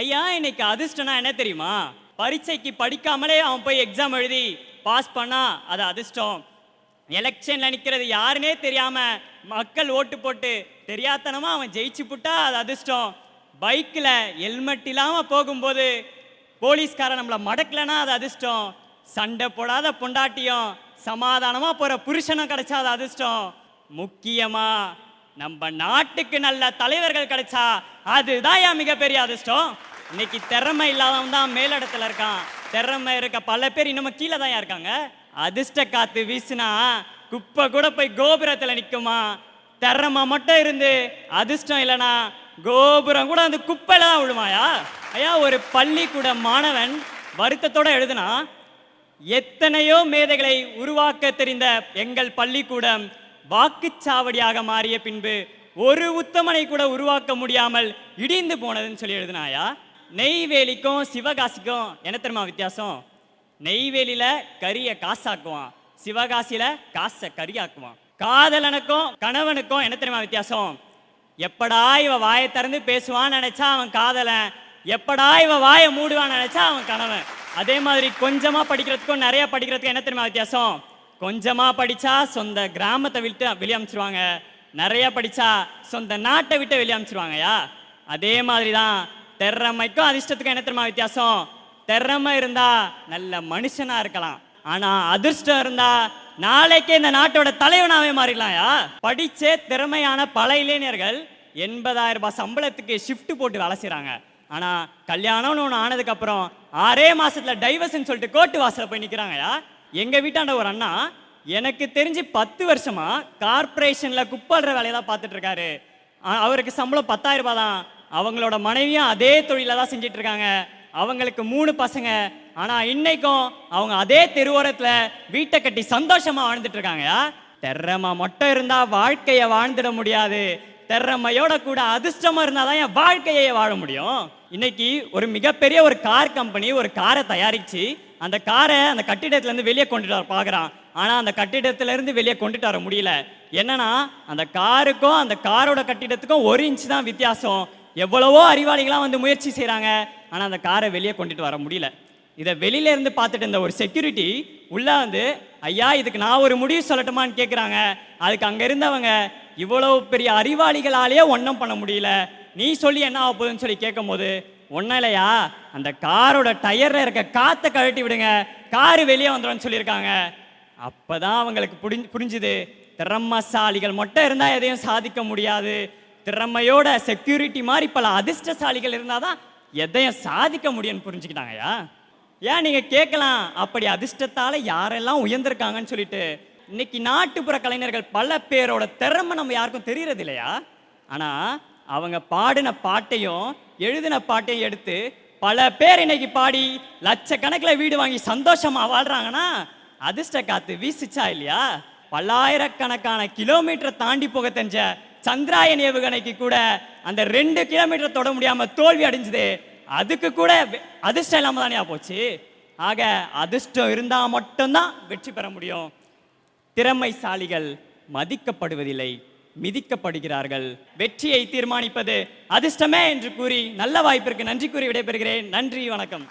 ஐயா இன்னைக்கு அதிர்ஷ்டம்னா என்ன தெரியுமா? பரீட்சைக்கு படிக்காமலே அவன் போய் எக்ஸாம் எழுதி பாஸ் பண்ணா அது அதிர்ஷ்டம். எலெக்ஷன்ல நிக்கிறது யாருனே தெரியாம மக்கள் ஓட்டு போட்டு தெரியாதனமா அவன் ஜெயிச்சு புட்டா அது அதிர்ஷ்டம். பைக்ல ஹெல்மெட் இல்லாம போகும்போது போலீஸ்காரன் நம்மள மடக்கலனா அது அதிர்ஷ்டம். சண்டை போடாத பொண்டாட்டியும் சமாதானமா போற புருஷனும் கிடைச்சா அது அதிர்ஷ்டம். முக்கியமா நம்ம நாட்டுக்கு நல்ல தலைவர்கள் கிடைச்சா அதுதான் என் மிகப்பெரிய அதிர்ஷ்டம். இன்னைக்கு திறமை இல்லாதவன் தான் மேலிடத்துல இருக்கான். திறமை இருக்க பல பேர் இன்னும் கீழே தான் இருக்காங்க. அதிர்ஷ்ட காத்து வீசுனா குப்பை கூட போய் கோபுரத்தில் நிற்குமா திறமை மட்டும் இருந்து அதிர்ஷ்டம் இல்லைனா கோபுரம் கூட அந்த குப்பையில தான் விழுமாயா? ஐயா ஒரு பள்ளிக்கூட மாணவன் வருத்தத்தோட எழுதுனா எத்தனையோ மேதைகளை உருவாக்க தெரிந்த எங்கள் பள்ளிக்கூடம் வாக்குச்சாவடியாக மாறிய பின்பு ஒரு உத்தமனை கூட உருவாக்க முடியாமல் இடிந்து போனதுன்னு சொல்லி எழுதினாயா? நெய்வேலிக்கும் சிவகாசிக்கும் என்ன தெரியுமா வித்தியாசம்? நெய்வேலியில கரியை காசாக்குவான். சிவகாசியில காசை கரியாக்குவான். காதலனுக்கும் கணவனுக்கும் என்ன தெரியுமா வித்தியாசம்? எப்படா இவ வாயை திறந்து பேசுவான்னு நினைச்சா அவன் காதலன்? எப்படா இவ வாயை மூடுவான்னு நினைச்சா அவன் கணவன்? அதே மாதிரி கொஞ்சமா படிக்கிறதுக்கும் நிறைய படிக்கிறதுக்கும் என்ன தெரியுமா வித்தியாசம்? கொஞ்சமா படிச்சா சொந்த கிராமத்தை விட்டு வெளியே அமைச்சிருவாங்க நிறைய படிச்சா சொந்த நாட்டை விட்டு வெளியே அனுப்பிச்சிருவாங்கயா அதே மாதிரி தான் திறமைக்கும் அதிர்ஷ்டத்துக்கும் என்ன தெரியுமா வித்தியாசம்? திறமை இருந்தா நல்ல மனுஷனா இருக்கலாம். ஆனா அதிர்ஷ்டம் இருந்தா நாளைக்கே இந்த நாட்டோட தலைவனாவே மாறிடலாம்யா. படிச்சே திறமையான பல இளைஞர்கள் எண்பதாயிரம் ரூபாய் சம்பளத்துக்கு ஷிஃப்ட் போட்டு வேலை செய்கிறாங்க ஆனா கல்யாணம்னு ஒன்று ஆனதுக்கு அப்புறம் ஆறே மாசத்துல டைவர்ஸ்னு சொல்லிட்டு கோர்ட்டு வாசல்ல போய் நிக்கிறாங்கயா எங்க வீட்டாண்ட ஒரு அண்ணா எனக்கு தெரிஞ்சு பத்து வருஷமா கார்ப்பரேஷன்ல குப்பாடுற வேலையை தான் பார்த்துட்டு இருக்காரு அவருக்கு சம்பளம் பத்தாயிரம் ரூபாய் தான் அவங்களோட மனைவியும் அதே தொழில தான் செஞ்சுட்டு இருக்காங்க அவங்களுக்கு மூணு பசங்க. ஆனா இன்னைக்கும் அவங்க அதே தெருவோரத்துல வீட்டை கட்டி சந்தோஷமா வாழ்ந்துட்டு இருக்காங்க திறமை மட்டும் இருந்தா வாழ்க்கையை வாழ்ந்துட முடியாது. திறமையோட கூட அதிர்ஷ்டமா இருந்தா தான் என் வாழ்க்கையை வாழ முடியும். இன்னைக்கு ஒரு மிகப்பெரிய ஒரு கார் கம்பெனி ஒரு காரை தயாரிச்சு அந்த காரை அந்த கட்டிடத்துலேருந்து வெளியே கொண்டுட்டு வர பார்க்குறான் ஆனால் அந்த கட்டிடத்துலேருந்து வெளியே கொண்டுட்டு வர முடியல. என்னன்னா அந்த காருக்கும் அந்த காரோட கட்டிடத்துக்கும் ஒரு இன்ச் தான் வித்தியாசம். எவ்வளவோ அறிவாளிகளாக வந்து முயற்சி செய்கிறாங்க ஆனால் அந்த காரை வெளியே கொண்டுட்டு வர முடியல. இதை வெளியிலேருந்து பார்த்துட்டு இருந்த ஒரு செக்யூரிட்டி உள்ளே வந்து ஐயா இதுக்கு நான் ஒரு முடிவு சொல்லட்டுமான்னு கேட்குறாங்க அதுக்கு அங்கே இருந்தவங்க இவ்வளோ பெரிய அறிவாளிகளாலேயே ஒன்றும் பண்ண முடியல. நீ சொல்லி என்ன ஆக போகுதுன்னு சொல்லி கேட்கும்போது ஒன்றும் இல்லையா? அந்த காரோட டயரில் இருக்க காற்றை கழட்டி விடுங்க. காரு வெளியே வந்துடும்னு சொல்லியிருக்காங்க. அப்போ தான் அவங்களுக்கு புரிஞ்சு புரிஞ்சுது. திறமசாலிகள் மட்டும் இருந்தால் எதையும் சாதிக்க முடியாது. திறமையோட செக்யூரிட்டி மாதிரி பல அதிர்ஷ்டசாலிகள் இருந்தால் தான் எதையும் சாதிக்க முடியும்னு புரிஞ்சுக்கிட்டாங்கய்யா ஏன் நீங்கள் கேட்கலாம்? அப்படி அதிர்ஷ்டத்தால் யாரெல்லாம் உயர்ந்திருக்காங்கன்னு சொல்லிட்டு இன்னைக்கு நாட்டுப்புற கலைஞர்கள் பல பேரோட திறமை நம்ம யாருக்கும் தெரியறது இல்லையா ஆனால் அவங்க பாடின பாட்டையும் எழுதின பாட்டையும் எடுத்து பல பேர் இன்னைக்கு பாடி லட்சக்கணக்கில் வீடு வாங்கி சந்தோஷமாக வாழ்கிறாங்கன்னா அதிர்ஷ்ட காத்து வீசிச்சா இல்லையா? பல்லாயிரக்கணக்கான கிலோமீட்டரை தாண்டி போக தெரிஞ்ச சந்திராயன் ஏவுகணைக்கு கூட அந்த ரெண்டு கிலோமீட்டர் தொட முடியாமல் தோல்வி அடைஞ்சது. அதுக்கு கூட அதிர்ஷ்டம் இல்லாம தானே போச்சு. ஆக அதிர்ஷ்டம் இருந்தால் மட்டும்தான் வெற்றி பெற முடியும். திறமைசாலிகள் மதிக்கப்படுவதில்லை. மிதிக்கப்படுகிறார்கள். வெற்றியை தீர்மானிப்பது அதிர்ஷ்டமே என்று கூறி நல்ல வாய்ப்பிற்கு நன்றி கூறி விடைபெறுகிறேன். நன்றி வணக்கம்.